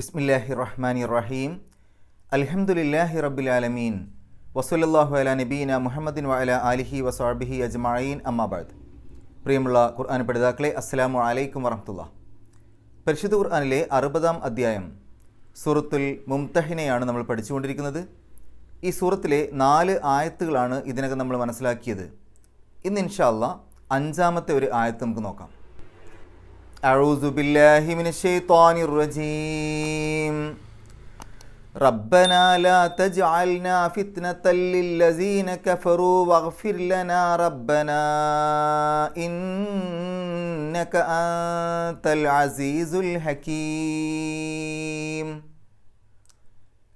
ബിസ്മില്ലാഹി റഹ്മാനി റഹീം അലഹമുല്ലാഹി റബ്ബിൽ ആലമീൻ വസല്ലല്ലാഹു അല നബീന മുഹമ്മദിൻ വഅല അലിഹി വസാബിഹി അജ്മായീൻ അമ്മാബാദ് പ്രിയമുള്ള ഖുർആൻ പഠിതാക്കളെ അസ്സലാമു അലൈക്കും വറഹമുല്ല പരിശുദ്ധ ഖുർആനിലെ അറുപതാം അധ്യായം സൂറത്തുൽ മുംതഹിനെയാണ് നമ്മൾ പഠിച്ചുകൊണ്ടിരിക്കുന്നത്. ഈ സൂറത്തിലെ നാല് ആയത്തുകളാണ് ഇതിനകം നമ്മൾ മനസ്സിലാക്കിയത്. ഇന്ന് ഇൻഷാല്ല അഞ്ചാമത്തെ ഒരു ആയത്ത് നമുക്ക് നോക്കാം. أعوذ بالله من الشيطان الرجيم ربنا لا تجعلنا فتنة للذين كفروا واغفر لنا ربنا إنك أنت العزيز الحكيم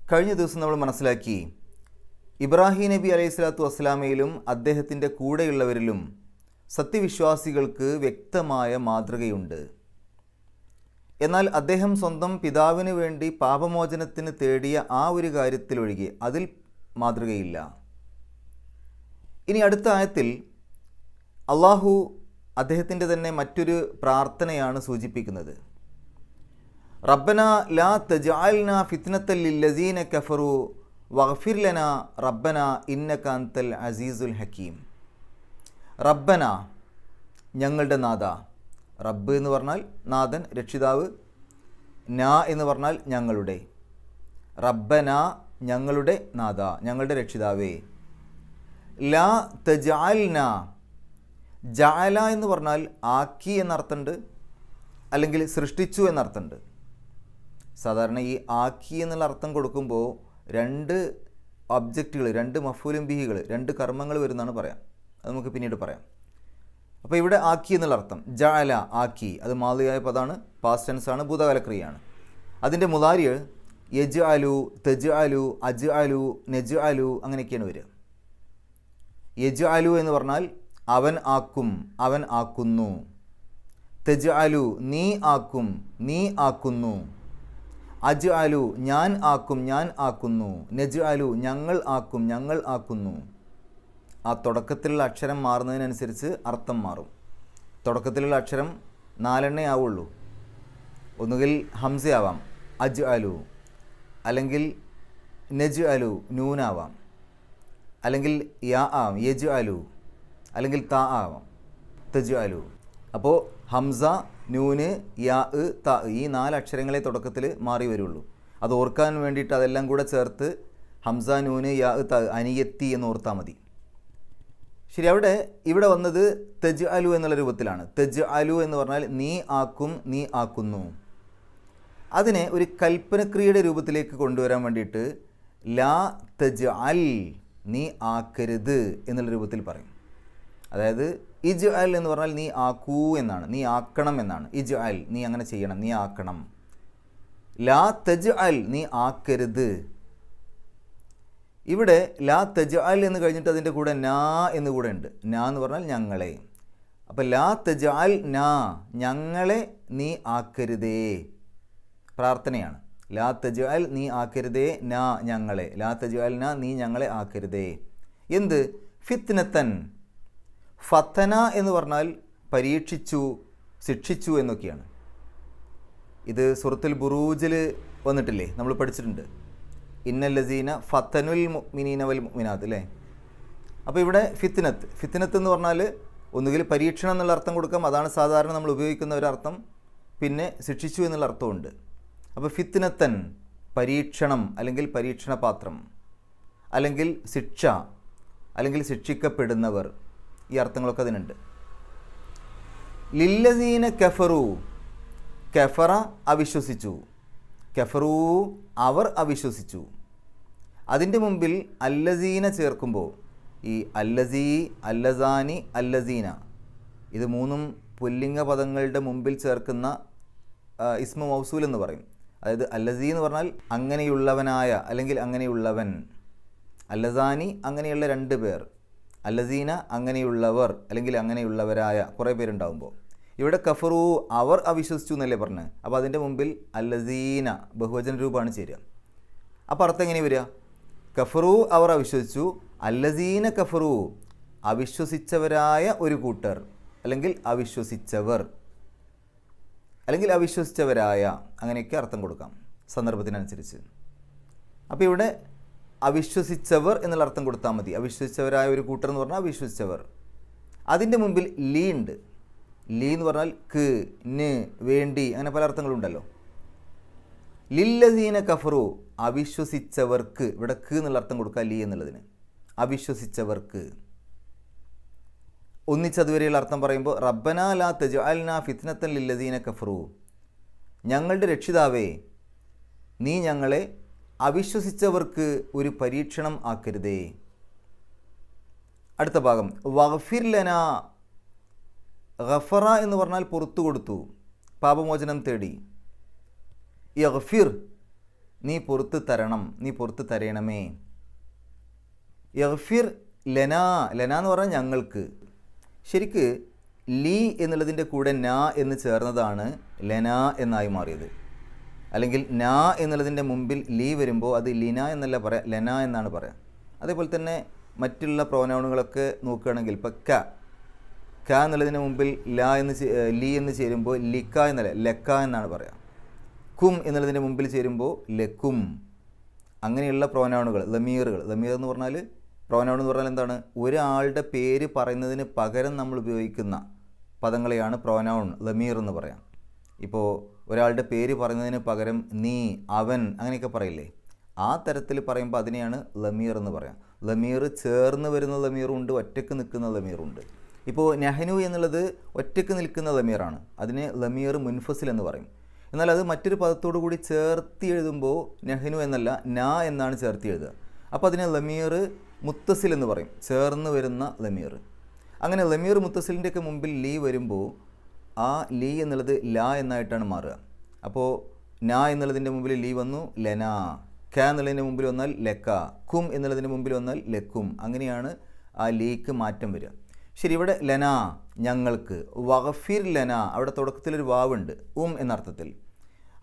കഴിഞ്ഞ ദിവസം നമ്മൾ മനസ്സിലാക്കി ഇബ്രാഹിം നബി അലൈഹി സ്വലാത്തു വസ്സലാമയിലും അദ്ദേഹത്തിൻ്റെ കൂടെയുള്ളവരിലും സത്യവിശ്വാസികൾക്ക് വ്യക്തമായ മാതൃകയുണ്ട്. എന്നാൽ അദ്ദേഹം സ്വന്തം പിതാവിന് വേണ്ടി പാപമോചനത്തിന് തേടിയ ആ ഒരു കാര്യത്തിലൊഴികെ അതിൽ മാതൃകയില്ല. ഇനി അടുത്ത ആയത്തിൽ അള്ളാഹു അദ്ദേഹത്തിന്റെ തന്നെ മറ്റൊരു പ്രാർത്ഥനയാണ് സൂചിപ്പിക്കുന്നത്. റബ്ബന ലാ തജാൽന ഫിത്നത്തല്ലില്ലസീന കഫറു വഗ്ഫിർ റബ്ബന റബ്ബന ഇന്നകാന്തൽ അസീസുൽ ഹക്കീം. റബ്ബന ഞങ്ങളുടെ നാഥ. റബ്ബ് എന്ന് പറഞ്ഞാൽ നാഥൻ രക്ഷിതാവ്. നാ എന്ന് പറഞ്ഞാൽ ഞങ്ങളുടെ. റബ്ബന ഞങ്ങളുടെ നാഥ ഞങ്ങളുടെ രക്ഷിതാവേ. ലാ തജാൽന ജാല എന്ന് പറഞ്ഞാൽ ആക്കി എന്നർത്ഥമുണ്ട് അല്ലെങ്കിൽ സൃഷ്ടിച്ചു എന്നർത്ഥമുണ്ട്. സാധാരണ ഈ ആക്കി എന്നുള്ള അർത്ഥം കൊടുക്കുമ്പോൾ രണ്ട് ഒബ്ജക്റ്റുകൾ രണ്ട് മഫൂലും ബിഹികൾ രണ്ട് കർമ്മങ്ങൾ വരുന്നതാണ് പറയാം. അത് നമുക്ക് പിന്നീട് പറയാം. അപ്പോൾ ഇവിടെ ആക്കി എന്നുള്ള അർത്ഥം ജാല ആക്കി അത് മാതൃകയായ പദമാണ് പാസ്റ്റ് ടെൻസ് ആണ് ഭൂതകാലക്രിയയാണ്. അതിന്റെ മുതാരിയ് യജ് അലു തെജ് അലു അജ് അലു നെജ് അലു അങ്ങനെയൊക്കെയാണ് വരിക. യജ് അലു എന്ന് പറഞ്ഞാൽ അവൻ ആക്കും അവൻ ആക്കുന്നു. തെജ് അലു നീ ആക്കും നീ ആക്കുന്നു. അജ് അലു ഞാൻ ആക്കും ഞാൻ ആക്കുന്നു. നെജ് അലു ഞങ്ങൾ ആക്കും ഞങ്ങൾ ആക്കുന്നു. ആ തുടക്കത്തിലുള്ള അക്ഷരം മാറുന്നതിനനുസരിച്ച് അർത്ഥം മാറും. തുടക്കത്തിലുള്ള അക്ഷരം നാലെണ്ണേ ആവുള്ളൂ. ഒന്നുകിൽ ഹംസയാവാം അജ് അലു. അല്ലെങ്കിൽ നജ് അലു നൂനാവാം അല്ലെങ്കിൽ യാ ആവാം യജ് അലു. അല്ലെങ്കിൽ താ ആവാം തജ് അലു. അപ്പോൾ ഹംസ നൂന് യാ ത ഈ നാല് അക്ഷരങ്ങളെ തുടക്കത്തിൽ മാറി വരുള്ളൂ. അത് ഓർക്കാൻ വേണ്ടിയിട്ട് അതെല്ലാം കൂടെ ചേർത്ത് ഹംസ നൂന് യാ ത അനിയത്തി എന്ന് ഓർത്താൽ മതി. ശരി അവിടെ ഇവിടെ വന്നത് തെജ് അലു എന്നുള്ള രൂപത്തിലാണ്. തെജ് അലു എന്ന് പറഞ്ഞാൽ നീ ആക്കും നീ ആക്കുന്നു. അതിനെ ഒരു കൽപ്പനക്രിയയുടെ രൂപത്തിലേക്ക് കൊണ്ടുവരാൻ വേണ്ടിയിട്ട് ലാ തെജ് അൽ നീ ആക്കരുത് എന്നുള്ള രൂപത്തിൽ പറയും. അതായത് ഇജ് അൽ എന്ന് പറഞ്ഞാൽ നീ ആക്കൂ എന്നാണ് നീ ആക്കണം എന്നാണ്. ഇജ് അൽ നീ അങ്ങനെ ചെയ്യണം നീ ആക്കണം. ലാ തെജ് അൽ നീ ആക്കരുത്. ഇവിടെ ലാ തെജ് അൽ എന്ന് കഴിഞ്ഞിട്ട് അതിന്റെ കൂടെ നാ എന്ന് കൂടെ ഉണ്ട്. നാ എന്ന് പറഞ്ഞാൽ ഞങ്ങളെ. അപ്പോൾ ലാ തെജ് അൽ നാ ഞങ്ങളെ നീ ആക്കരുതേ. പ്രാർത്ഥനയാണ്. ലാ തെജ് അൽ നീ ആക്കരുതേ നാ ഞങ്ങളെ. ലാ തെജ് അൽ നാ നീ ഞങ്ങളെ ആക്കരുതേ. എന്ത്? ഫിത്നത്തൻ. ഫത്തന എന്ന് പറഞ്ഞാൽ പരീക്ഷിച്ചു ശിക്ഷിച്ചു എന്നൊക്കെയാണ്. ഇത് സുഹൃത്തിൽ ബുറൂജിൽ വന്നിട്ടില്ലേ? നമ്മൾ പഠിച്ചിട്ടുണ്ട്. ഇന്നല്ലസീന ഫത്തനുൽ മിനീനവൽ മിനാത്ത് അല്ലേ? അപ്പോൾ ഇവിടെ ഫിത്തിനത്ത് ഫിത്തിനത്ത് എന്ന് പറഞ്ഞാൽ ഒന്നുകിൽ പരീക്ഷണം എന്നുള്ള അർത്ഥം കൊടുക്കാം അതാണ് സാധാരണ നമ്മൾ ഉപയോഗിക്കുന്ന ഒരർത്ഥം. പിന്നെ ശിക്ഷിച്ചു എന്നുള്ള അർത്ഥമുണ്ട്. അപ്പോൾ ഫിത്തിനത്തൻ പരീക്ഷണം അല്ലെങ്കിൽ പരീക്ഷണപാത്രം അല്ലെങ്കിൽ ശിക്ഷ അല്ലെങ്കിൽ ശിക്ഷിക്കപ്പെടുന്നവർ ഈ അർത്ഥങ്ങളൊക്കെ അതിനുണ്ട്. ലില്ലസീന കെഫറു കെഫറ അവിശ്വസിച്ചു. കെഫറു അവർ അവിശ്വസിച്ചു. അതിന്റെ മുമ്പിൽ അല്ലസീന ചേർക്കുമ്പോൾ ഈ അല്ലസീ അല്ലസാനി അല്ലസീന ഇത് മൂന്നും പുല്ലിംഗ പദങ്ങളുടെ മുമ്പിൽ ചേർക്കുന്ന ഇസ്മ മൗസൂൽ എന്ന് പറയും. അതായത് അല്ലസീ എന്ന് പറഞ്ഞാൽ അങ്ങനെയുള്ളവനായ അല്ലെങ്കിൽ അങ്ങനെയുള്ളവൻ. അല്ലസാനി അങ്ങനെയുള്ള രണ്ട് പേർ. അല്ലസീന അങ്ങനെയുള്ളവർ അല്ലെങ്കിൽ അങ്ങനെയുള്ളവരായ കുറേ പേരുണ്ടാകുമ്പോൾ ഇവിടെ കഫറു അവർ അവിശ്വസിച്ചു എന്നല്ലേ പറഞ്ഞത് അപ്പോൾ അതിന്റെ മുമ്പിൽ അല്ലസീന ബഹുവചന രൂപമാണ് ചേരുക. അപ്പോൾ അർത്ഥം എങ്ങനെ വരിക? കഫറു അവർ അവിശ്വസിച്ചു. അല്ലസീന കഫറു അവിശ്വസിച്ചവരായ ഒരു കൂട്ടർ. അല്ലെങ്കിൽ അവിശ്വസിച്ചവർ. അല്ലെങ്കിൽ അവിശ്വസിച്ചവരായ. അങ്ങനെയൊക്കെ അർത്ഥം കൊടുക്കാം സന്ദർഭത്തിനനുസരിച്ച്. അപ്പോൾ ഇവിടെ അവിശ്വസിച്ചവർ എന്നുള്ള അർത്ഥം കൊടുത്താൽ മതി. അവിശ്വസിച്ചവരായ ഒരു കൂട്ടർ എന്ന് പറഞ്ഞാൽ അവിശ്വസിച്ചവർ. അതിന്റെ മുമ്പിൽ ലീ ഉണ്ട്. ലീ എന്ന് പറഞ്ഞാൽ ക് ന് വേണ്ടി അങ്ങനെ പല അർത്ഥങ്ങളുണ്ടല്ലോ. ലില്ലദീന കഫറു അവിശ്വസിച്ചവർക്ക് ഇവിടെ ക്ക് എന്നുള്ള അർത്ഥം കൊടുക്കുക ലീ എന്നുള്ളതിന്. അവിശ്വസിച്ചവർക്ക്. ഒന്നിച്ചതുവരെയുള്ള അർത്ഥം പറയുമ്പോൾ റബ്ബന ലാ തജ്അൽനാ ഫിത്നത്തൻ ലില്ലസീന കഫറു. ഞങ്ങളുടെ രക്ഷിതാവേ നീ ഞങ്ങളെ അവിശ്വസിച്ചവർക്ക് ഒരു പരീക്ഷണം ആക്കരുതേ. അടുത്ത ഭാഗം വഗ്ഫിർ ലനാ ഗഫറ എന്ന് പറഞ്ഞാൽ പുറത്തു കൊടുത്തു. പാപമോചനം തേടി. യഗ്ഫിർ നീ പുറത്ത് തരണം നീ പുറത്ത് തരയണമേ യഗ്ഫിർ ലന ലന എന്ന് പറഞ്ഞാൽ ഞങ്ങൾക്ക്. ശരിക്ക് ലീ എന്നുള്ളതിന്റെ കൂടെ ന എന്ന് ചേർന്നതാണ് ലന എന്നായി മാറിയത്. അല്ലെങ്കിൽ ന എന്നുള്ളതിന്റെ മുമ്പിൽ ലീ വരുമ്പോൾ അത് ലിന എന്നല്ല പറയാം ലന എന്നാണ് പറയാം. അതേപോലെ തന്നെ മറ്റുള്ള പ്രോനൗണുകളൊക്കെ നോക്കുകയാണെങ്കിൽ ഇപ്പം ക ക എന്നുള്ളതിന് മുമ്പിൽ ല എന്ന് ലീ എന്ന് ചേരുമ്പോൾ ലിക്ക എന്നല്ല ലക്ക എന്നാണ് പറയാം. കും എന്നുള്ളതിന്റെ മുമ്പിൽ ചേരുമ്പോൾ ലക്കും അങ്ങനെയുള്ള പ്രോനൗണുകൾ ലമീറുകൾ ലമീർ എന്ന് പറഞ്ഞാൽ പ്രോനൗൺ എന്ന് പറഞ്ഞാൽ എന്താണ്? ഒരാളുടെ പേര് പറയുന്നതിന് പകരം നമ്മൾ ഉപയോഗിക്കുന്ന പദങ്ങളെയാണ് പ്രോനൗൺ ലമീർ എന്ന് പറയാം. ഇപ്പോൾ ഒരാളുടെ പേര് പറയുന്നതിന് പകരം നീ അവൻ അങ്ങനെയൊക്കെ പറയില്ലേ? ആ തരത്തിൽ പറയുമ്പോൾ അതിനെയാണ് ലമീർ എന്ന് പറയാം. ലമീർ ചേർന്ന് വരുന്ന ലമീറും ഉണ്ട് ഒറ്റയ്ക്ക് നിൽക്കുന്ന ലമീറും ഉണ്ട് ഇപ്പോൾ നെഹനു എന്നുള്ളത് ഒറ്റയ്ക്ക് നിൽക്കുന്ന ലമീറാണ് അതിനെ ലമീർ മുൻഫസിൽ എന്ന് പറയും. എന്നാൽ അത് മറ്റൊരു പദത്തോടു കൂടി ചേർത്തി എഴുതുമ്പോൾ നെഹ്നു എന്നല്ല ന എന്നാണ് ചേർത്തി എഴുതുക. അപ്പോൾ അതിനെ ലമീർ മുത്തസിൽ എന്ന് പറയും. ചേർന്ന് വരുന്ന ലമീർ. അങ്ങനെ ലമീർ മുത്തസിലിന്റെ ഒക്കെ മുമ്പിൽ ലീ വരുമ്പോൾ ആ ലീ എന്നുള്ളത് ല എന്നായിട്ടാണ് മാറുക. അപ്പോൾ ന എന്നുള്ളതിന്റെ മുമ്പിൽ ലീ വന്നു ലെന. ക എന്നുള്ളതിന്റെ മുമ്പിൽ വന്നാൽ ലെക്ക. കും എന്നുള്ളതിന്റെ മുമ്പിൽ വന്നാൽ ലെക്കും. അങ്ങനെയാണ് ആ ലീക്ക് മാറ്റം വരിക. ശരി ഇവിടെ ലന ഞങ്ങൾക്ക്. വഗഫിർ ലന. അവിടെ തുടക്കത്തിലൊരു വാവുണ്ട് ഉം എന്നർത്ഥത്തിൽ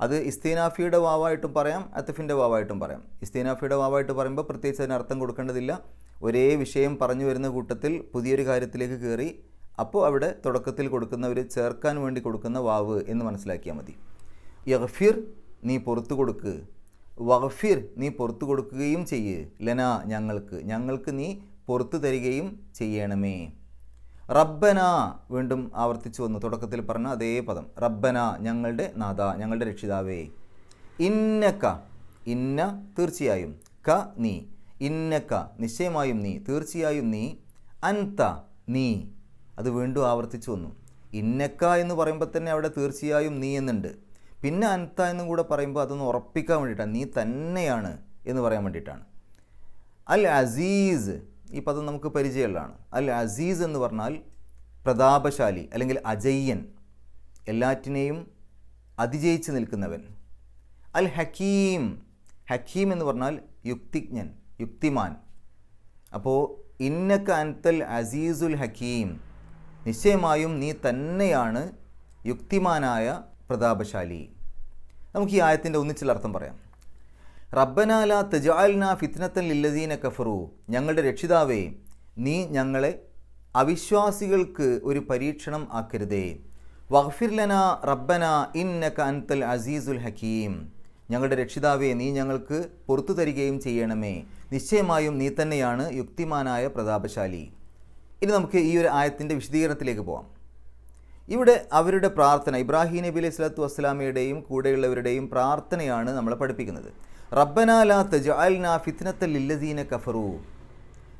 അത് ഇസ്തീനാഫിയുടെ വാവായിട്ടും പറയാം അത്തഫിന്റെ വാവായിട്ടും പറയാം. ഇസ്തീനാഫിയുടെ വാവായിട്ട് പറയുമ്പോൾ പ്രത്യേകിച്ച് അതിന് അർത്ഥം കൊടുക്കേണ്ടതില്ല. ഒരേ വിഷയം പറഞ്ഞു വരുന്ന കൂട്ടത്തിൽ പുതിയൊരു കാര്യത്തിലേക്ക് കയറി അപ്പോൾ അവിടെ തുടക്കത്തിൽ കൊടുക്കുന്ന ഒരു ചേർക്കാൻ വേണ്ടി കൊടുക്കുന്ന വാവ് എന്ന് മനസ്സിലാക്കിയാൽ മതി. യഗ്ഫിർ നീ പുറത്തു കൊടുക്ക്. വഹഫിർ നീ പുറത്തു കൊടുക്കുകയും ചെയ്യ്. ലന ഞങ്ങൾക്ക്. ഞങ്ങൾക്ക് നീ പുറത്തു തരികയും ചെയ്യണമേ. റബ്ബന വീണ്ടും ആവർത്തിച്ചു വന്നു. തുടക്കത്തിൽ പറഞ്ഞ അതേ പദം. റബ്ബന ഞങ്ങളുടെ നാഥ ഞങ്ങളുടെ രക്ഷിതാവേ. ഇന്നക്ക ഇന്ന തീർച്ചയായും. ക നീ. ഇന്നക്ക നിശ്ചയമായും നീ. തീർച്ചയായും നീ. അൻത നീ. അത് വീണ്ടും ആവർത്തിച്ചു വന്നു. ഇന്നക്ക എന്ന് പറയുമ്പോൾ തന്നെ അവിടെ തീർച്ചയായും നീ എന്നുണ്ട്. പിന്നെ അൻത എന്നും കൂടെ പറയുമ്പോൾ അതൊന്ന് ഉറപ്പിക്കാൻ വേണ്ടിയിട്ടാണ്. നീ തന്നെയാണ് എന്ന് പറയാൻ വേണ്ടിയിട്ടാണ്. അൽ അസീസ്. ഈ പദം നമുക്ക് പരിചയമുള്ളതാണ്. അൽ അസീസ് എന്ന് പറഞ്ഞാൽ പ്രതാപശാലി അല്ലെങ്കിൽ അജയ്യൻ എല്ലാറ്റിനെയും അതിജയിച്ച് നിൽക്കുന്നവൻ. അൽ ഹക്കീം ഹക്കീം എന്ന് പറഞ്ഞാൽ യുക്തിജ്ഞൻ യുക്തിമാൻ. അപ്പോൾ ഇന്നക്ക അൻതൽ അസീസുൽ ഹക്കീം. നിശ്ചയമായും നീ തന്നെയാണ് യുക്തിമാനായ പ്രതാപശാലി. നമുക്ക് ഈ ആയത്തിന്റെ ഒന്നിച്ചുള്ള അർത്ഥം പറയാം. റബ്ബനാല തജാൽന ഫിത്നത്തൻ ലില്ലദീന കഫറു. ഞങ്ങളുടെ രക്ഷിതാവേ നീ ഞങ്ങളെ അവിശ്വാസികൾക്ക് ഒരു പരീക്ഷണം ആക്കരുതേ. വഗ്ഫിർ ലന റബ്ബന ഇന്നക അൻതൽ അസീസുൽ ഹക്കീം. ഞങ്ങളുടെ രക്ഷിതാവേ നീ ഞങ്ങൾക്ക് പുറത്തു തരികയും ചെയ്യണമേ. നിശ്ചയമായും നീ തന്നെയാണ് യുക്തിമാനായ പ്രതാപശാലി. ഇനി നമുക്ക് ഈ ഒരു ആയത്തിന്റെ വിശദീകരണത്തിലേക്ക് പോകാം ഇവിടെ അവരുടെ പ്രാർത്ഥന ഇബ്രാഹിം നബി അലൈഹി സ്വലാത്തു വസ്സലാമയുടെയും കൂടെയുള്ളവരുടെയും പ്രാർത്ഥനയാണ് നമ്മളെ പഠിപ്പിക്കുന്നത്. റബ്ബന ലാ തജഅൽന ഫിത്നത്തൽ ഇല്ലദീന കഫറു.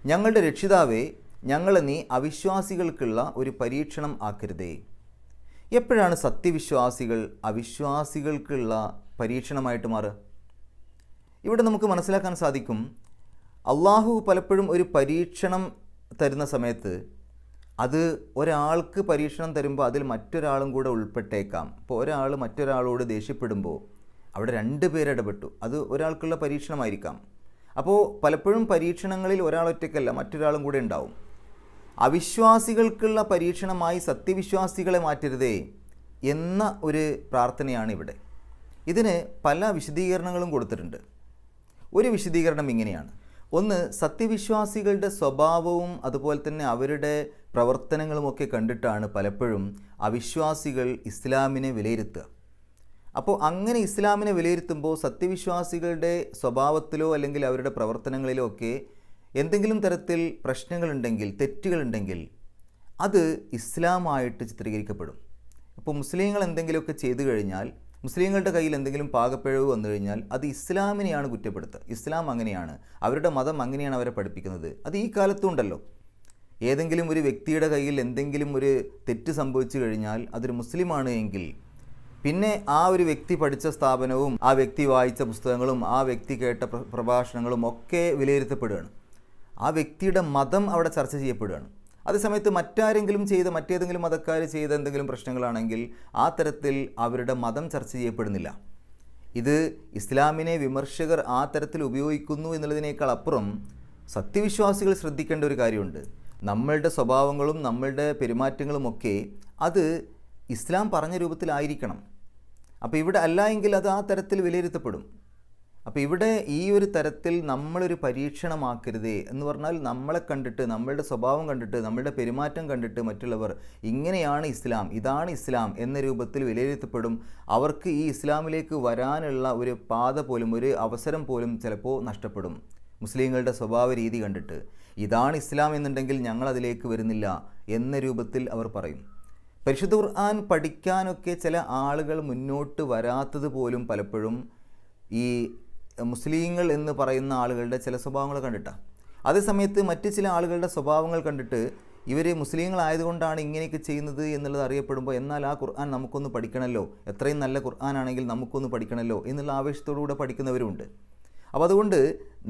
ഞങ്ങളുടെ രക്ഷിതാവേ ഞങ്ങളെ നീ അവിശ്വാസികൾക്കുള്ള ഒരു പരീക്ഷണം ആക്കരുതേ. എപ്പോഴാണ് സത്യവിശ്വാസികൾ അവിശ്വാസികൾക്കുള്ള പരീക്ഷണമായിട്ട് മാറുക? ഇവിടെ നമുക്ക് മനസ്സിലാക്കാൻ സാധിക്കും അള്ളാഹു പലപ്പോഴും ഒരു പരീക്ഷണം തരുന്ന സമയത്ത് അത് ഒരാൾക്ക് പരീക്ഷണം തരുമ്പോൾ അതിൽ മറ്റൊരാളും കൂടെ ഉൾപ്പെട്ടേക്കാം. ഇപ്പോൾ ഒരാൾ മറ്റൊരാളോട് ദേഷ്യപ്പെടുമ്പോൾ അവിടെ രണ്ട് പേരിടപെട്ടു അത് ഒരാൾക്കുള്ള പരീക്ഷണമായിരിക്കാം. അപ്പോൾ പലപ്പോഴും പരീക്ഷണങ്ങളിൽ ഒരാളൊറ്റയ്ക്കല്ല മറ്റൊരാളും കൂടെ ഉണ്ടാവും. അവിശ്വാസികൾക്കുള്ള പരീക്ഷണമായി സത്യവിശ്വാസികളെ മാറ്റരുതേ എന്ന ഒരു പ്രാർത്ഥനയാണ് ഇവിടെ. ഇതിന് പല വിശദീകരണങ്ങളും കൊടുത്തിട്ടുണ്ട്. ഒരു വിശദീകരണം ഇങ്ങനെയാണ്. ഒന്ന് സത്യവിശ്വാസികളുടെ സ്വഭാവവും അതുപോലെ തന്നെ അവരുടെ പ്രവർത്തനങ്ങളുമൊക്കെ കണ്ടിട്ടാണ് പലപ്പോഴും അവിശ്വാസികൾ ഇസ്ലാമിനെ വിലയിരുത്തുക. അപ്പോൾ അങ്ങനെ ഇസ്ലാമിനെ വിലയിരുത്തുമ്പോൾ സത്യവിശ്വാസികളുടെ സ്വഭാവത്തിലോ അല്ലെങ്കിൽ അവരുടെ പ്രവർത്തനങ്ങളിലോ ഒക്കെ എന്തെങ്കിലും തരത്തിൽ പ്രശ്നങ്ങളുണ്ടെങ്കിൽ തെറ്റുകളുണ്ടെങ്കിൽ അത് ഇസ്ലാമായിട്ട് ചിത്രീകരിക്കപ്പെടും. ഇപ്പോൾ മുസ്ലിങ്ങൾ എന്തെങ്കിലുമൊക്കെ ചെയ്തു കഴിഞ്ഞാൽ മുസ്ലിങ്ങളുടെ കയ്യിൽ എന്തെങ്കിലും പാകപ്പിഴവ് വന്നു കഴിഞ്ഞാൽ അത് ഇസ്ലാമിനെയാണ് കുറ്റപ്പെടുത്തുക. ഇസ്ലാം അങ്ങനെയാണ്. അവരുടെ മതം അങ്ങനെയാണ് അവരെ പഠിപ്പിക്കുന്നത്. അത് ഈ കാലത്തും ഉണ്ടല്ലോ. ഏതെങ്കിലും ഒരു വ്യക്തിയുടെ കയ്യിൽ എന്തെങ്കിലും ഒരു തെറ്റ് സംഭവിച്ചു കഴിഞ്ഞാൽ അതൊരു മുസ്ലിമാണ് എങ്കിൽ പിന്നെ ആ ഒരു വ്യക്തി പഠിച്ച സ്ഥാപനവും ആ വ്യക്തി വായിച്ച പുസ്തകങ്ങളും ആ വ്യക്തി കേട്ട പ്രഭാഷണങ്ങളും ഒക്കെ വിലയിരുത്തപ്പെടുകയാണ്. ആ വ്യക്തിയുടെ മതം അവിടെ ചർച്ച ചെയ്യപ്പെടുകയാണ്. അതേസമയത്ത് മറ്റാരെങ്കിലും ചെയ്ത മറ്റേതെങ്കിലും മതക്കാർ ചെയ്ത എന്തെങ്കിലും പ്രശ്നങ്ങളാണെങ്കിൽ ആ തരത്തിൽ അവരുടെ മതം ചർച്ച ചെയ്യപ്പെടുന്നില്ല. ഇത് ഇസ്ലാമിനെ വിമർശകർ ആ തരത്തിൽ ഉപയോഗിക്കുന്നു എന്നുള്ളതിനേക്കാൾ അപ്പുറം സത്യവിശ്വാസികൾ ശ്രദ്ധിക്കേണ്ട ഒരു കാര്യമുണ്ട്. നമ്മളുടെ സ്വഭാവങ്ങളും നമ്മളുടെ പെരുമാറ്റങ്ങളുമൊക്കെ അത് ഇസ്ലാം പറഞ്ഞ രൂപത്തിലായിരിക്കണം. അപ്പോൾ ഇവിടെ അല്ല എങ്കിൽ അത് ആ തരത്തിൽ വിലയിരുത്തപ്പെടും. അപ്പോൾ ഇവിടെ ഈ ഒരു തരത്തിൽ നമ്മളൊരു പരീക്ഷണമാക്കരുതേ എന്ന് പറഞ്ഞാൽ നമ്മളെ കണ്ടിട്ട് നമ്മളുടെ സ്വഭാവം കണ്ടിട്ട് നമ്മളുടെ പെരുമാറ്റം കണ്ടിട്ട് മറ്റുള്ളവർ ഇങ്ങനെയാണ് ഇസ്ലാം ഇതാണ് ഇസ്ലാം എന്ന രൂപത്തിൽ വിലയിരുത്തപ്പെടും. അവർക്ക് ഈ ഇസ്ലാമിലേക്ക് വരാനുള്ള ഒരു പാത പോലും ഒരു അവസരം പോലും ചിലപ്പോൾ നഷ്ടപ്പെടും. മുസ്ലിങ്ങളുടെ സ്വഭാവ രീതി കണ്ടിട്ട്. ഇതാണ് ഇസ്ലാം എന്നുണ്ടെങ്കിൽ ഞങ്ങൾ അതിലേക്ക് വരുന്നില്ല എന്ന രൂപത്തിൽ അവർ പറയും. പരിശുദ്ധ ഖുർആൻ പഠിക്കാനൊക്കെ ചില ആളുകൾ മുന്നോട്ട് വരാത്തത് പോലും പലപ്പോഴും ഈ മുസ്ലിങ്ങൾ എന്ന് പറയുന്ന ആളുകളുടെ ചില സ്വഭാവങ്ങൾ കണ്ടിട്ടാണ് അതേസമയത്ത് മറ്റ് ചില ആളുകളുടെ സ്വഭാവങ്ങൾ കണ്ടിട്ട് ഇവർ മുസ്ലിങ്ങളായതുകൊണ്ടാണ് ഇങ്ങനെയൊക്കെ ചെയ്യുന്നത് എന്നുള്ളത് അറിയപ്പെടുമ്പോൾ എന്നാൽ ആ ഖുർആൻ നമുക്കൊന്ന് പഠിക്കണമല്ലോ എത്രയും നല്ല ഖുർആൻ ആണെങ്കിൽ നമുക്കൊന്ന് പഠിക്കണമല്ലോ എന്നുള്ള ആവേശത്തോടുകൂടെ പഠിക്കുന്നവരുമുണ്ട്. അപ്പോൾ അതുകൊണ്ട്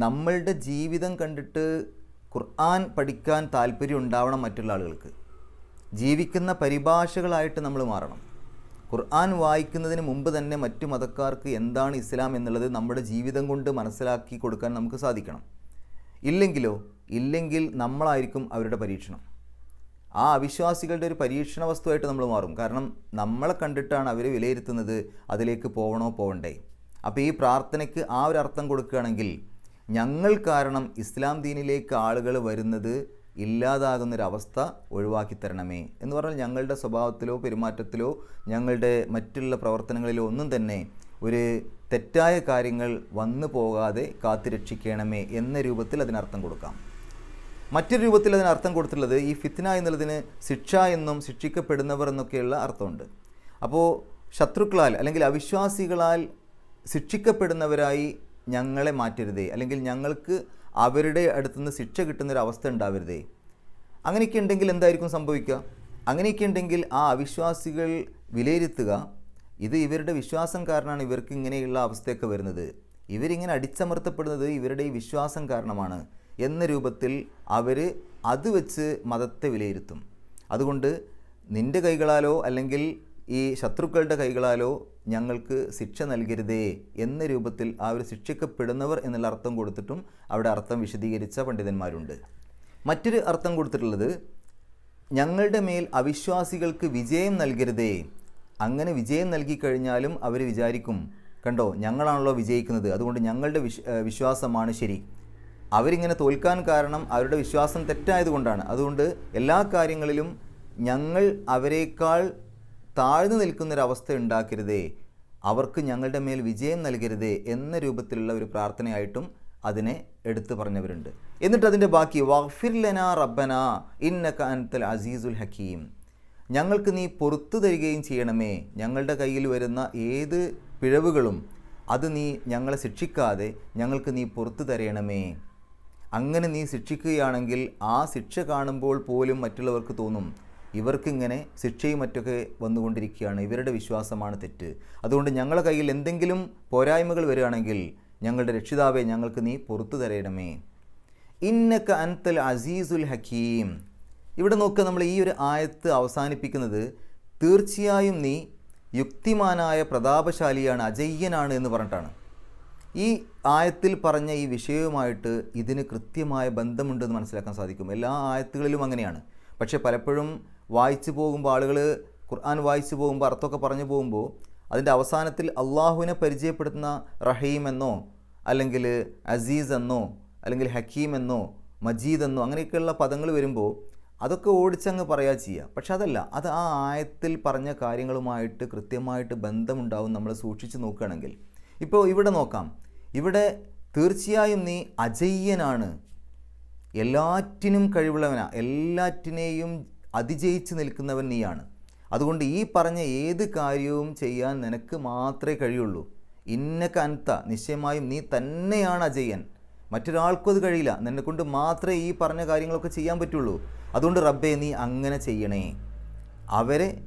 നമ്മളുടെ ജീവിതം കണ്ടിട്ട് ഖുർആൻ പഠിക്കാൻ താല്പര്യം ഉണ്ടാവണം മറ്റുള്ള ആളുകൾക്ക്. ജീവിക്കുന്ന പരിഭാഷകളായിട്ട് നമ്മൾ മാറണം. ഖുർആൻ വായിക്കുന്നതിന് മുമ്പ് തന്നെ മറ്റു മതക്കാർക്ക് എന്താണ് ഇസ്ലാം എന്നുള്ളത് നമ്മുടെ ജീവിതം കൊണ്ട് മനസ്സിലാക്കി കൊടുക്കാൻ നമുക്ക് സാധിക്കണം. ഇല്ലെങ്കിലോ ഇല്ലെങ്കിൽ നമ്മളായിരിക്കും അവരുടെ പരീക്ഷണം. ആ അവിശ്വാസികളുടെ ഒരു പരീക്ഷണ വസ്തുവായിട്ട് നമ്മൾ മാറും. കാരണം നമ്മളെ കണ്ടിട്ടാണ് അവർ വിലയിരുത്തുന്നത് അതിലേക്ക് പോകണോ പോകണ്ടേ അപ്പോൾ ഈ പ്രാർത്ഥനയ്ക്ക് ആ ഒരു അർത്ഥം കൊടുക്കുകയാണെങ്കിൽ ഞങ്ങൾ കാരണം ഇസ്ലാം ദീനിലേക്ക് ആളുകൾ വരുന്നത് ഇല്ലാതാകുന്നൊരവസ്ഥ ഒഴിവാക്കി തരണമേ എന്ന് പറഞ്ഞാൽ ഞങ്ങളുടെ സ്വഭാവത്തിലോ പെരുമാറ്റത്തിലോ ഞങ്ങളുടെ മറ്റുള്ള പ്രവർത്തനങ്ങളിലോ ഒന്നും തന്നെ ഒരു തെറ്റായ കാര്യങ്ങൾ വന്നു പോകാതെ കാത്തുരക്ഷിക്കണമേ എന്ന രൂപത്തിൽ അതിനർത്ഥം കൊടുക്കാം. മറ്റൊരു രൂപത്തിൽ അതിന് അർത്ഥം കൊടുത്തിട്ടുള്ളത് ഈ ഫിത്ന എന്നുള്ളതിന് ശിക്ഷ എന്നും ശിക്ഷിക്കപ്പെടുന്നവർ എന്നൊക്കെയുള്ള അർത്ഥമുണ്ട്. അപ്പോൾ ശത്രുക്കളാൽ അല്ലെങ്കിൽ അവിശ്വാസികളാൽ ശിക്ഷിക്കപ്പെടുന്നവരായി ഞങ്ങളെ മാറ്റരുതേ. അല്ലെങ്കിൽ ഞങ്ങൾക്ക് അവരുടെ അടുത്തുനിന്ന് ശിക്ഷ കിട്ടുന്നൊരവസ്ഥ ഉണ്ടാവരുതേ. അങ്ങനെയൊക്കെ ഉണ്ടെങ്കിൽ എന്തായിരിക്കും സംഭവിക്കുക? അങ്ങനെയൊക്കെ ഉണ്ടെങ്കിൽ ആ അവിശ്വാസികൾ വിലയിരുത്തുക. ഇത് ഇവരുടെ വിശ്വാസം കാരണമാണ് ഇവർക്ക് ഇങ്ങനെയുള്ള അവസ്ഥയൊക്കെ വരുന്നത്. ഇവരിങ്ങനെ അടിച്ചമർത്തപ്പെടുന്നത് ഇവരുടെ ഈ വിശ്വാസം കാരണമാണ് എന്ന രൂപത്തിൽ അവർ അത് വെച്ച് മതത്തെ വിലയിരുത്തും. അതുകൊണ്ട് നിന്റെ കൈകളാലോ അല്ലെങ്കിൽ ഈ ശത്രുക്കളുടെ കൈകളാലോ ഞങ്ങൾക്ക് ശിക്ഷ നൽകരുതേ എന്ന രൂപത്തിൽ ഒരു ശിക്ഷിക്കപ്പെടുന്നവർ എന്നുള്ള അർത്ഥം കൊടുത്തിട്ടും അവിടെ അർത്ഥം വിശദീകരിച്ച പണ്ഡിതന്മാരുണ്ട്. മറ്റൊരു അർത്ഥം കൊടുത്തിട്ടുള്ളത് ഞങ്ങളുടെ മേൽ അവിശ്വാസികൾക്ക് വിജയം നൽകരുതേ. അങ്ങനെ വിജയം നൽകിക്കഴിഞ്ഞാലും അവർ വിചാരിക്കും കണ്ടോ ഞങ്ങളാണല്ലോ വിജയിക്കുന്നത് അതുകൊണ്ട് ഞങ്ങളുടെ വിശ് വിശ്വാസമാണ് ശരി. അവരിങ്ങനെ തോൽക്കാൻ കാരണം അവരുടെ വിശ്വാസം തെറ്റായതുകൊണ്ടാണ്. അതുകൊണ്ട് എല്ലാ കാര്യങ്ങളിലും ഞങ്ങൾ അവരെക്കാൾ താഴ്ന്നു നിൽക്കുന്നൊരവസ്ഥ ഉണ്ടാക്കരുതേ അവർക്ക് ഞങ്ങളുടെ മേൽ വിജയം നൽകരുതേ എന്ന രൂപത്തിലുള്ള ഒരു പ്രാർത്ഥനയായിട്ടും അതിനെ എടുത്തു പറഞ്ഞവരുണ്ട്. എന്നിട്ട് അതിന്റെ ബാക്കി വഫിർ ലനാ റബ്ബന ഇന്നക അൻതൽ അസീസുൽ ഹക്കീം. ഞങ്ങൾക്ക് നീ പുറത്തു തരികയും ചെയ്യണമേ. ഞങ്ങളുടെ കയ്യിൽ വരുന്ന ഏത് പിഴവുകളും അത് നീ ഞങ്ങളെ ശിക്ഷിക്കാതെ ഞങ്ങൾക്ക് നീ പുറത്തു തരയണമേ. അങ്ങനെ നീ ശിക്ഷിക്കുകയാണെങ്കിൽ ആ ശിക്ഷ കാണുമ്പോൾ പോലും മറ്റുള്ളവർക്ക് തോന്നും ഇവർക്കിങ്ങനെ ശിക്ഷയും മറ്റൊക്കെ വന്നുകൊണ്ടിരിക്കുകയാണ്. ഇവരുടെ വിശ്വാസമാണ് തെറ്റ്. അതുകൊണ്ട് ഞങ്ങളുടെ കയ്യിൽ എന്തെങ്കിലും പോരായ്മകൾ വരികയാണെങ്കിൽ ഞങ്ങളുടെ രക്ഷിതാവെ ഞങ്ങൾക്ക് നീ പുറത്തു തരയണമേ ഇന്നക്ക അൻതൽ അസീസുൽ ഹക്കീം. ഇവിടെ നോക്കുക നമ്മൾ ഈ ഒരു ആയത്ത് അവസാനിപ്പിക്കുന്നത് തീർച്ചയായും നീ യുക്തിമാനായ പ്രതാപശാലിയാണ് അജയ്യനാണ് എന്ന് പറഞ്ഞിട്ടാണ്. ഈ ആയത്തിൽ പറഞ്ഞ ഈ വിഷയവുമായിട്ട് ഇതിന് കൃത്യമായ ബന്ധമുണ്ടെന്ന് മനസ്സിലാക്കാൻ സാധിക്കും. എല്ലാ ആയത്തുകളിലും അങ്ങനെയാണ്. പക്ഷേ പലപ്പോഴും വായിച്ചു പോകുമ്പോൾ ആളുകൾ ഖുർആൻ വായിച്ചു പോകുമ്പോൾ അർത്ഥമൊക്കെ പറഞ്ഞു പോകുമ്പോൾ അതിന്റെ അവസാനത്തിൽ അള്ളാഹുവിനെ പരിചയപ്പെടുത്തുന്ന റഹീം എന്നോ അല്ലെങ്കിൽ അസീസ് എന്നോ അല്ലെങ്കിൽ ഹക്കീം എന്നോ മജീദ് എന്നോ അങ്ങനെയൊക്കെയുള്ള പദങ്ങൾ വരുമ്പോൾ അതൊക്കെ ഓടിച്ചങ്ങ് പറയാ ചെയ്യുക. പക്ഷെ അതല്ല അത് ആ ആയത്തിൽ പറഞ്ഞ കാര്യങ്ങളുമായിട്ട് കൃത്യമായിട്ട് ബന്ധമുണ്ടാവും നമ്മൾ സൂക്ഷിച്ച് നോക്കുകയാണെങ്കിൽ. ഇപ്പോൾ ഇവിടെ നോക്കാം. ഇവിടെ തീർച്ചയായും നീ അജയ്യനാണ്. എല്ലാറ്റിനും കഴിവുള്ളവനാ. എല്ലാറ്റിനെയും അതിജയിച്ച് നിൽക്കുന്നവൻ നീയാണ്. അതുകൊണ്ട് ഈ പറഞ്ഞ ഏത് കാര്യവും ചെയ്യാൻ നിനക്ക് മാത്രമേ കഴിയുള്ളൂ. ഇന്നക്ക കനത്ത നിശ്ചയമായും നീ തന്നെയാണ് അജയൻ. മറ്റൊരാൾക്കും അത് കഴിയില്ല. നിന്നെ കൊണ്ട് മാത്രമേ ഈ പറഞ്ഞ കാര്യങ്ങളൊക്കെ ചെയ്യാൻ പറ്റുള്ളൂ. അതുകൊണ്ട് റബ്ബെ നീ അങ്ങനെ ചെയ്യണേ. അവരെ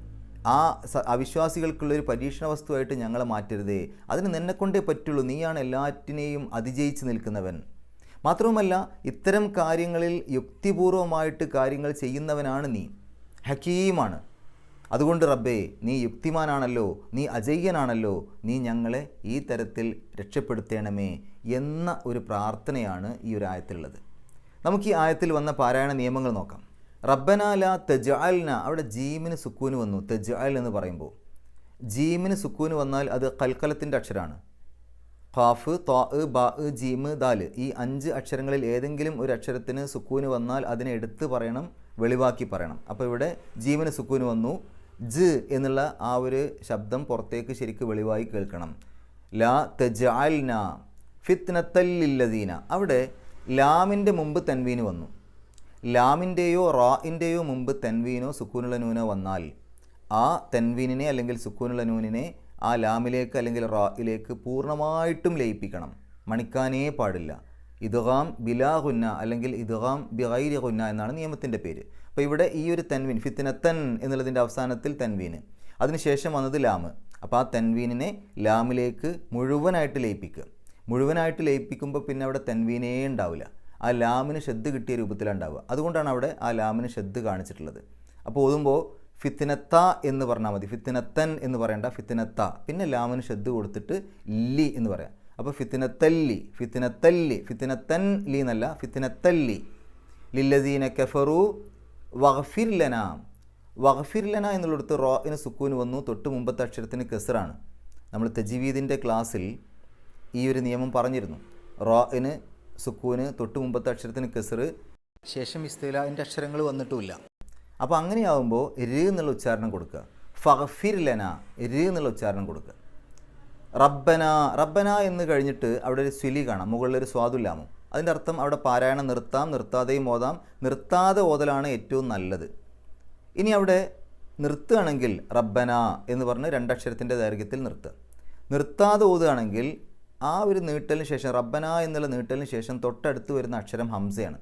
ആ അവിശ്വാസികൾക്കുള്ളൊരു പരീക്ഷണ വസ്തുവായിട്ട് ഞങ്ങളെ മാറ്റരുതേ. അതിന് നിന്നെക്കൊണ്ടേ പറ്റുള്ളൂ. നീയാണ് എല്ലാറ്റിനെയും അതിജയിച്ച് നിൽക്കുന്നവൻ. മാത്രവുമല്ല ഇത്തരം കാര്യങ്ങളിൽ യുക്തിപൂർവമായിട്ട് കാര്യങ്ങൾ ചെയ്യുന്നവനാണ് നീ. ഹക്കീമാണ്. അതുകൊണ്ട് റബ്ബേ നീ യുക്തിമാനാണല്ലോ നീ അജയ്യനാണല്ലോ നീ ഞങ്ങളെ ഈ തരത്തിൽ രക്ഷപ്പെടുത്തേണമേ എന്ന ഒരു പ്രാർത്ഥനയാണ് ഈ ഒരു ആയത്തിലുള്ളത്. നമുക്ക് ഈ ആയത്തിൽ വന്ന പാരായണ നിയമങ്ങൾ നോക്കാം. റബ്ബനാല തെജാലിന അവിടെ ജീമിന് സുക്കൂന് വന്നു. തെജാൽ എന്ന് പറയുമ്പോൾ ജീമിന് സുക്കൂന് വന്നാൽ അത് കൽക്കലത്തിന്റെ അക്ഷരമാണ് ഖാഫ് ത്വാ ബാ ജീമ് ദാൽ ഈ അഞ്ച് അക്ഷരങ്ങളിൽ ഏതെങ്കിലും ഒരു അക്ഷരത്തിന് സുക്കൂന് വന്നാൽ അതിനെ എടുത്ത് പറയണം വെളിവാക്കി പറയണം. അപ്പോൾ ഇവിടെ ജീമിന് സുക്കൂന് വന്നു. ജ് എന്നുള്ള ആ ഒരു ശബ്ദം പുറത്തേക്ക് ശരിക്ക് വെളിവായി കേൾക്കണം. ലാ തജാൽന ഫിത്നത്തല്ലില്ലദീന അവിടെ ലാമിന്റെ മുമ്പ് തൻവീന് വന്നു. ലാമിന്റെയോ റാഇന്റെയോ മുമ്പ് തൻവീനോ സുക്കൂനുള്ള നൂനോ വന്നാൽ ആ തെൻവീനിനെ അല്ലെങ്കിൽ സുക്കൂനുള്ള നൂനിനെ ആ ലാമിലേക്ക് അല്ലെങ്കിൽ റായിലേക്ക് പൂർണമായിട്ടും ലയിപ്പിക്കണം. മണിക്കാനേ പാടില്ല. ഇദ്ഗാം ബിലാ ഹുന്ന അല്ലെങ്കിൽ ഇദ്ഗാം ബിഗൈരി ഗുന്ന എന്നാണ് നിയമത്തിന്റെ പേര്. അപ്പോൾ ഇവിടെ ഈ ഒരു തൻവീൻ ഫിത്തിനത്തൻ എന്നുള്ളതിന്റെ അവസാനത്തിൽ തൻവീന്. അതിനുശേഷം വന്നത് ലാമ്. അപ്പോൾ ആ തെൻവീനിനെ ലാമിലേക്ക് മുഴുവനായിട്ട് ലയിപ്പിക്കുക. മുഴുവനായിട്ട് ലയിപ്പിക്കുമ്പോൾ പിന്നെ അവിടെ തൻവീനേ ഉണ്ടാവില്ല. ആ ലാമിന് ഷെദ് കിട്ടിയ രൂപത്തിലാണ് ഉണ്ടാവുക. അതുകൊണ്ടാണ് അവിടെ ആ ലാമിന് ഷെദ് കാണിച്ചിട്ടുള്ളത്. അപ്പോൾ ഓതുമ്പോൾ ഫിത്തിനത്ത എന്ന് പറഞ്ഞാൽ മതി. ഫിത്തിനത്തൻ എന്ന് പറയണ്ട ഫിത്തിനത്ത. പിന്നെ ലാമിന് ശ്രദ്ധ കൊടുത്തിട്ട് ലി എന്ന് പറയാം. അപ്പോൾ ഫിത്തിനത്തല്ലി ഫിത്തിനത്തല്ലി ഫിത്തിനത്തൻ ലി എന്നല്ല ഫിത്തിനത്തല്ലി. ലില്ലദീന കഫറു വഗ്ഫിർ ലന. വഗ്ഫിർ ലന എന്നുള്ളിടത്ത് സുക്കൂന് വന്നു. തൊട്ട് മുമ്പത്തെ അക്ഷരത്തിന് കെസറാണ്. നമ്മൾ തജീവീദിന്റെ ക്ലാസ്സിൽ ഈ ഒരു നിയമം പറഞ്ഞിരുന്നു. റോയിന് സുക്കൂന് തൊട്ട് മുമ്പത്തെ അക്ഷരത്തിന് കെസറ്. ശേഷം ഇസ്തീലാന്റെ അക്ഷരങ്ങൾ വന്നിട്ടുമില്ല. അപ്പോൾ അങ്ങനെയാവുമ്പോൾ ര് എന്നുള്ള ഉച്ചാരണം കൊടുക്കുക. ഫഗ്ഫിർ ലന ര് എന്നുള്ള ഉച്ചാരണം കൊടുക്കുക. റബ്ബന റബ്ബന എന്ന് കഴിഞ്ഞിട്ട് അവിടെ ഒരു സ്വിലി കാണാം. മുകളിലൊരു സ്വാദുല്ലാമോ അതിന്റെ അർത്ഥം അവിടെ പാരായണം നിർത്താം നിർത്താതെയും ഓതാം. നിർത്താതെ ഓതലാണ് ഏറ്റവും നല്ലത്. ഇനി അവിടെ നിർത്തുകയാണെങ്കിൽ റബ്ബന എന്ന് പറഞ്ഞ് രണ്ടക്ഷരത്തിന്റെ ദൈർഘ്യത്തിൽ നിർത്തുക. നിർത്താതെ ഓതുകയാണെങ്കിൽ ആ ഒരു നീട്ടലിന് ശേഷം റബ്ബന എന്നുള്ള നീട്ടലിന് ശേഷം തൊട്ടടുത്ത് വരുന്ന അക്ഷരം ഹംസയാണ്.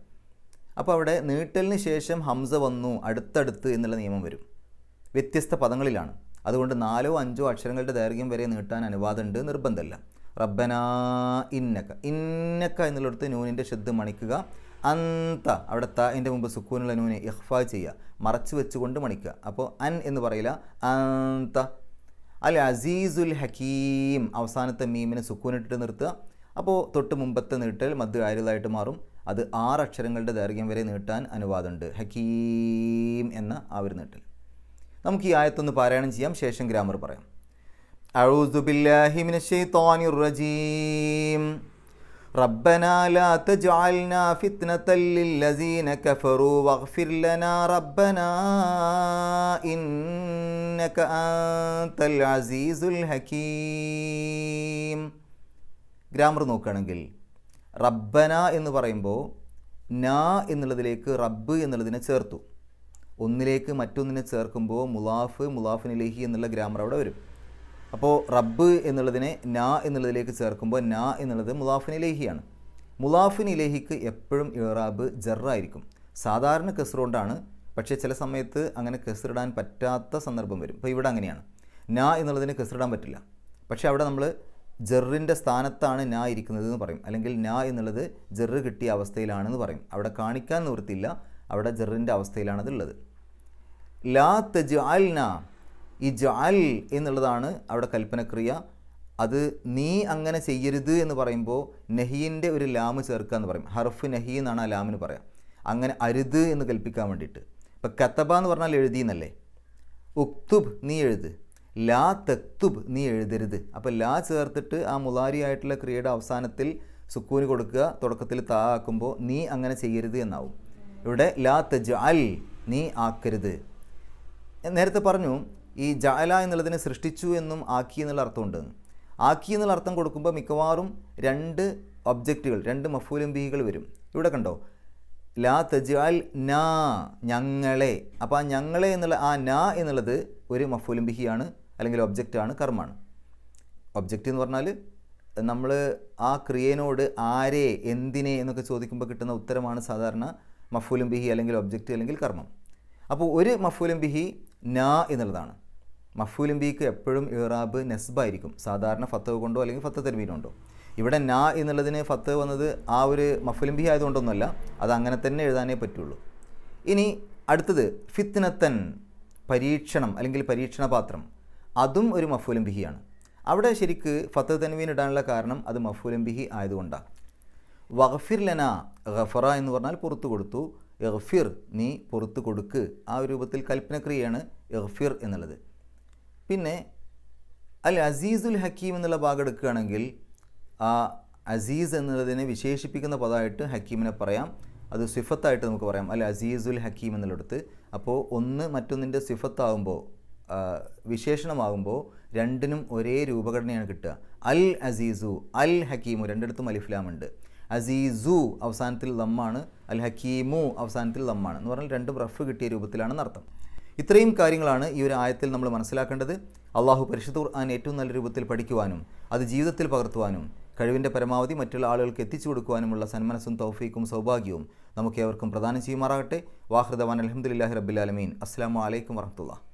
അപ്പോൾ അവിടെ നീട്ടലിന് ശേഷം ഹംസ വന്നു അടുത്തടുത്ത് എന്നുള്ള നിയമം വരും. വ്യത്യസ്ത പദങ്ങളിലാണ്. അതുകൊണ്ട് നാലോ അഞ്ചോ അക്ഷരങ്ങളുടെ ദൈർഘ്യം വരെ നീട്ടാൻ അനുവാദമുണ്ട് നിർബന്ധമല്ല. റബ്ബന ഇന്നക്ക ഇന്നക്ക എന്നുള്ളിടത്ത് നൂനിന്റെ ശബ്ദം മണിക്കുക. അന്ത അവിടെ ത എന്റെ മുമ്പ് സുക്കൂനുള്ള നൂനെ ഇഹ്ഫ ചെയ്യുക. മറച്ചു വെച്ചുകൊണ്ട് മണിക്കുക. അപ്പോൾ അൻ എന്ന് പറയില്ല. അന്ത. അൽ അസീസുൽ ഹക്കീം. അവസാനത്തെ മീമിനെ സുക്കൂനിട്ടിട്ട് നിർത്തുക. അപ്പോൾ തൊട്ട് മുമ്പത്തെ നീട്ടൽ മദ് ആയിരുതായിട്ട് മാറും. അത് ആറ് അക്ഷരങ്ങളുടെ ദൈർഘ്യം വരെ നീട്ടാൻ അനുവാദമുണ്ട് ഹക്കീം എന്ന ആ ഒരു നീട്ടൽ നമുക്ക് ഈ ആയത്തൊന്ന് പാരായണം ചെയ്യാം ശേഷം ഗ്രാമർ പറയാം أعوذ بالله من الشيطان الرجيم ربنا لا تجعلنا فتنة للذين كفروا واغفر لنا ربنا إنك أنت العزيز الحكيم ഗ്രാമർ നോക്കുകയാണെങ്കിൽ റബ്ബന എന്ന് പറയുമ്പോൾ ന എന്നുള്ളതിലേക്ക് റബ്ബ് എന്നുള്ളതിനെ ചേർത്തു. ഒന്നിലേക്ക് മറ്റൊന്നിനെ ചേർക്കുമ്പോൾ മുലാഫ് മുലാഫിനിലേഹി എന്നുള്ള ഗ്രാമർ അവിടെ വരും. അപ്പോൾ റബ്ബ് എന്നുള്ളതിനെ ന എന്നുള്ളതിലേക്ക് ചേർക്കുമ്പോൾ ന എന്നുള്ളത് മുലാഫിനിലേഹിയാണ്. മുലാഫിനിലേഹിക്ക് എപ്പോഴും ഇറാബ് ജറായിരിക്കും. സാധാരണ കെസറുകൊണ്ടാണ് പക്ഷേ ചില സമയത്ത് അങ്ങനെ കെസറിടാൻ പറ്റാത്ത സന്ദർഭം വരും. ഇപ്പോൾ ഇവിടെ അങ്ങനെയാണ്. ന എന്നുള്ളതിന് കെസറിടാൻ പറ്റില്ല. പക്ഷേ അവിടെ നമ്മൾ ജെറിന്റെ സ്ഥാനത്താണ് നാ ഇരിക്കുന്നത് എന്ന് പറയും. അല്ലെങ്കിൽ നാ എന്നുള്ളത് ജെറ് കിട്ടിയ അവസ്ഥയിലാണെന്ന് പറയും. അവിടെ കാണിക്കാൻ നിവൃത്തിയില്ല. അവിടെ ജെറിന്റെ അവസ്ഥയിലാണത് ഉള്ളത് ലാ തജ് നാ ഈ ജാൽ എന്നുള്ളതാണ് അവിടെ കൽപ്പനക്രിയ. അത് നീ അങ്ങനെ ചെയ്യരുത് എന്ന് പറയുമ്പോൾ നഹീന്റെ ഒരു ലാമ് ചേർക്കുക എന്ന് പറയും. ഹർഫ് നഹി എന്നാണ് ആ ലാമിന് പറയാം. അങ്ങനെ അരുത് എന്ന് കൽപ്പിക്കാൻ വേണ്ടിയിട്ട്. ഇപ്പം കത്തബ എന്ന് പറഞ്ഞാൽ എഴുതി എന്നല്ലേ? ഉക്തുബ് നീ എഴുത്. ലാ തെക്തുബ് നീ എഴുതരുത്. അപ്പോൾ ലാ ചേർത്തിട്ട് ആ മുലാരി ആയിട്ടുള്ള ക്രിയയുടെ അവസാനത്തിൽ സുക്കൂന് കൊടുക്കുക തുടക്കത്തിൽ താ ആക്കുമ്പോൾ നീ അങ്ങനെ ചെയ്യരുത് എന്നാവും. ഇവിടെ ലാ തജ് അൽ നീ ആക്കരുത്. നേരത്തെ പറഞ്ഞു ഈ ജാല എന്നുള്ളതിനെ സൃഷ്ടിച്ചു എന്നും ആക്കി എന്നുള്ള അർത്ഥമുണ്ട്. ആക്കി എന്നുള്ള അർത്ഥം കൊടുക്കുമ്പോൾ മിക്കവാറും രണ്ട് ഒബ്ജക്റ്റുകൾ രണ്ട് മഫൂലും ബിഹികൾ വരും. ഇവിടെ കണ്ടോ? ലാ തജാൽ നാ ഞങ്ങളെ. അപ്പോൾ ആ ഞങ്ങളെ എന്നുള്ള ആ നാ എന്നുള്ളത് ഒരു മഫൂലും ബിഹിയാണ്. അല്ലെങ്കിൽ ഒബ്ജക്റ്റാണ് കർമ്മമാണ്. ഒബ്ജക്റ്റ് എന്ന് പറഞ്ഞാൽ നമ്മൾ ആ ക്രിയനോട് ആരെ എന്തിനെ എന്നൊക്കെ ചോദിക്കുമ്പോൾ കിട്ടുന്ന ഉത്തരമാണ് സാധാരണ മഫൂലും ബിഹി അല്ലെങ്കിൽ ഒബ്ജക്റ്റ് അല്ലെങ്കിൽ കർമ്മം. അപ്പോൾ ഒരു മഫൂലും ബിഹി നാ എന്നുള്ളതാണ്. മഫൂലും ബിഹിക്ക് എപ്പോഴും ഇറാബ് നെസ്ബായിരിക്കും. സാധാരണ ഫത്തവ് കൊണ്ടോ അല്ലെങ്കിൽ ഫത്ത തെരുവീനുണ്ടോ ഇവിടെ നാ എന്നുള്ളതിന് ഫത്ത് വന്നത് ആ ഒരു മഫുലും ബിഹി ആയതുകൊണ്ടൊന്നുമല്ല അത് അങ്ങനെ തന്നെ എഴുതാനേ പറ്റുള്ളൂ. ഇനി അടുത്തത് ഫിത്നത്തൻ പരീക്ഷണം അല്ലെങ്കിൽ പരീക്ഷണപാത്രം. അതും ഒരു മഫൂലും ബിഹിയാണ് അവിടെ ശരിക്ക് ഫത്ത് തൻവീൻ ഇടാനുള്ള കാരണം അത് മഫൂലും ബിഹി ആയതുകൊണ്ടാണ് വഖഫിർ ലന ഗഫറ എന്ന് പറഞ്ഞാൽ പുറത്തു കൊടുത്തു. എഹ്ഫിർ നീ പുറത്തു കൊടുക്ക്. ആ രൂപത്തിൽ കൽപ്പനക്രിയയാണ് എഹ്ഫിർ എന്നുള്ളത്. പിന്നെ അൽ അസീസുൽ ഹക്കീം എന്നുള്ള ഭാഗം എടുക്കുകയാണെങ്കിൽ ആ അസീസ് എന്നുള്ളതിനെ വിശേഷിപ്പിക്കുന്ന പദമായിട്ട് ഹക്കീമിനെ പറയാം. അത് സിഫത്തായിട്ട് നമുക്ക് പറയാം. അൽ അസീസുൽ ഹക്കീം എന്നുള്ളിടത്ത്. അപ്പോൾ ഒന്ന് മറ്റൊന്നിന്റെ സിഫത്താകുമ്പോൾ വിശേഷണമാകുമ്പോൾ രണ്ടിനും ഒരേ രൂപഘടനയാണ് കിട്ടുക. അൽ അസീസു അൽ ഹക്കീമു രണ്ടിടത്തും അലിഫ്ലാമുണ്ട് അസീസു അവസാനത്തിൽ ലമ്മാണ് അൽ ഹക്കീമു അവസാനത്തിൽ ലമ്മാണ് എന്ന് പറഞ്ഞാൽ രണ്ടും റഫ് കിട്ടിയ രൂപത്തിലാണെന്ന് അർത്ഥം. ഇത്രയും കാര്യങ്ങളാണ് ഈ ഒരു ആയത്തിൽ നമ്മൾ മനസ്സിലാക്കേണ്ടത്. അള്ളാഹു പരിശുദ്ധ ഖുർആൻ ഏറ്റവും നല്ല രൂപത്തിൽ പഠിക്കുവാനും അത് ജീവിതത്തിൽ പകർത്തുവാനും കഴിവിന്റെ പരമാവധി മറ്റുള്ള ആളുകൾക്ക് എത്തിച്ചു കൊടുക്കുവാനുമുള്ള സന്മനസ്സും തൗഫീക്കും സൗഭാഗ്യവും നമുക്ക് ഏവർക്കും പ്രദാനം ചെയ്യുമാറാകട്ടെ. വാഹൃദവാൻ അലഹമുല്ലാഹി റബ്ബിലാലമീൻ അസ്സാം വലൈക്കും വർഹമുല്ല